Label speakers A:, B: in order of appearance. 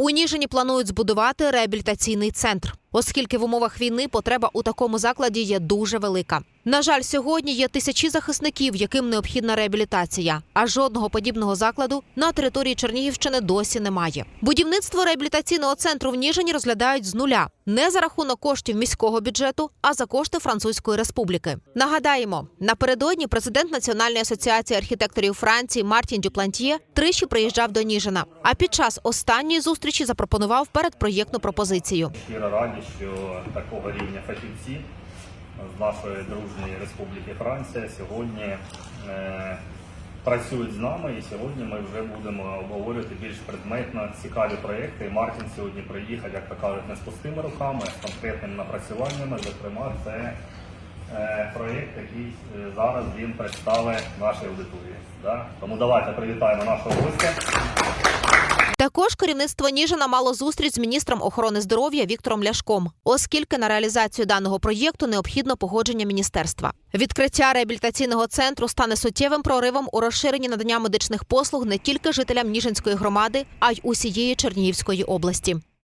A: У Ніжині планують збудувати реабілітаційний центр, оскільки в умовах війни потреба у такому закладі є дуже велика. На жаль, сьогодні є тисячі захисників, яким необхідна реабілітація, а жодного подібного закладу на території Чернігівщини досі немає. Будівництво реабілітаційного центру в Ніжині розглядають з нуля не за рахунок коштів міського бюджету, а за кошти Французької республіки. Нагадаємо, напередодні президент Національної асоціації архітекторів Франції Мартін Дюплантьє тричі приїжджав до Ніжина. А під час останньої зустрічі запропонував передпроєктну пропозицію.
B: Щиро раді, що такого рівня фахівці з нашої дружньої республіки Франція сьогодні е, працюють з нами, і сьогодні ми вже будемо обговорювати більш предметно цікаві проєкти. Мартін сьогодні приїхав, як то кажуть, не з пустими руками, а з конкретними напрацюваннями. Зокрема, це е, проєкт, який е, зараз він представить нашій аудиторії. Да? Тому давайте привітаємо нашого гостя.
A: Також керівництво Ніжина мало зустріч з міністром охорони здоров'я Віктором Ляшком, оскільки на реалізацію даного проєкту необхідно погодження міністерства. Відкриття реабілітаційного центру стане суттєвим проривом у розширенні надання медичних послуг не тільки жителям Ніжинської громади, а й усієї Чернігівської області.